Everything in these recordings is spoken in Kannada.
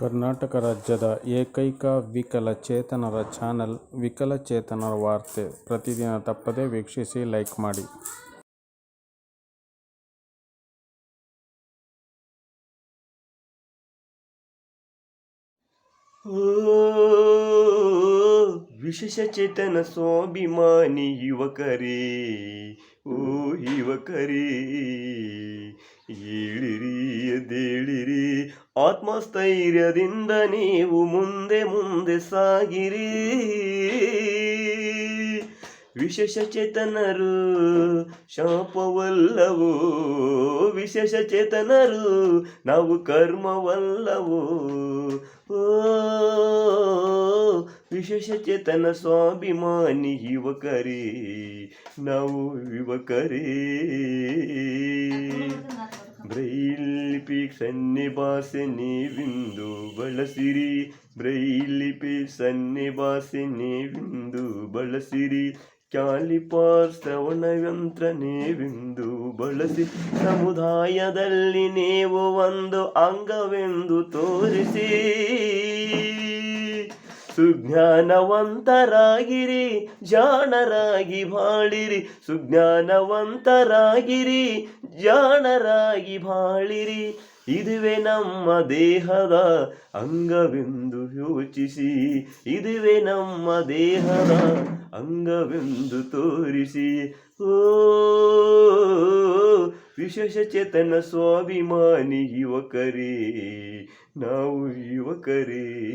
ಕರ್ನಾಟಕ ರಾಜ್ಯದ ಏಕೈಕ ವಿಕಲಚೇತನರ ಚಾನೆಲ್ ವಿಕಲಚೇತನರ ವಾರ್ತೆ. ಪ್ರತಿದಿನ ತಪ್ಪದೇ ವೀಕ್ಷಿಸಿ, ಲೈಕ್ ಮಾಡಿ. ಓ ವಿಶೇಷಚೇತನ ಸ್ವಾಭಿಮಾನಿ ಯುವಕರೇ, ಓ ಯುವಕರೇ, ಏಳಿರಿ, ಎದ್ದೇಳಿರಿ. ಆತ್ಮಸ್ಥೈರ್ಯದಿಂದ ನೀವು ಮುಂದೆ ಮುಂದೆ ಸಾಗಿರಿ ವಿಶೇಷ ಚೇತನರು ಶಾಪವಲ್ಲವು ವಿಶೇಷ ಚೇತನರು ನಾವು ಕರ್ಮವಲ್ಲವು ಓ ವಿಶೇಷ ಚೇತನ ಸ್ವಾಭಿಮಾನಿ ಯುವಕರೇ ನಾವು ಯುವಕರೇ ಬ್ರೈಲ್ ಲಿಪಿ ಸನ್ನಿಭಾಸೆ ನೀವಿಂದು ಬಳಸಿರಿ. ಬ್ರೈಲ್ ಲಿಪಿ ಸನ್ನಿಭಾಸೆ ನೀವಿಂದು ಬಳಸಿರಿ. ಕ್ಯಾಲಿಪಾರ್ ಶ್ರವಣ ಯಂತ್ರ ನೀವಿಂದು ಬಳಸಿ. ಸಮುದಾಯದಲ್ಲಿ ನೀವು ಒಂದು ಅಂಗವೆಂದು ತೋರಿಸಿ. ಸುಜ್ಞಾನವಂತರಾಗಿರಿ, ಜಾಣರಾಗಿ ಬಾಳಿರಿ. ಸುಜ್ಞಾನವಂತರಾಗಿರಿ, ಜಾಣರಾಗಿ ಬಾಳಿರಿ. ಇದುವೇ ನಮ್ಮ ದೇಹದ ಅಂಗವೆಂದು ಯೋಚಿಸಿ, ಇದುವೇ ನಮ್ಮ ದೇಹದ ಅಂಗವೆಂದು ತೋರಿಸಿ. ಓ, ವಿಶೇಷ ಚೇತನ ಸ್ವಾಭಿಮಾನಿ ಯುವಕರೇ, ನಾವು ಯುವಕರೇ.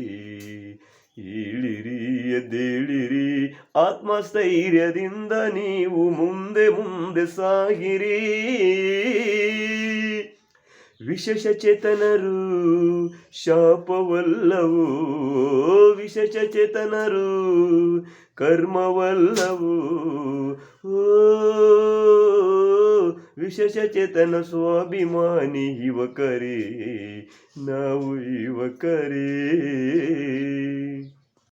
ಏಳಿರಿ ಎದ್ದೇಳಿರಿ. ಆತ್ಮಸ್ಥೈರ್ಯದಿಂದ ನೀವು ಮುಂದೆ ಮುಂದೆ ಸಾಗಿರಿ. ವಿಶೇಷ ಚೇತನರು, ಶಾಪವಲ್ಲವು? ವಿಶೇಷ ಚೇತನರು, ಕರ್ಮವಲ್ಲವು? ವಿಶೇಷ ಚೇತನ ಸ್ವಾಭಿಮಾನಿ ಯುವಕರೇ, ನಾವು ಯುವಕರೇ.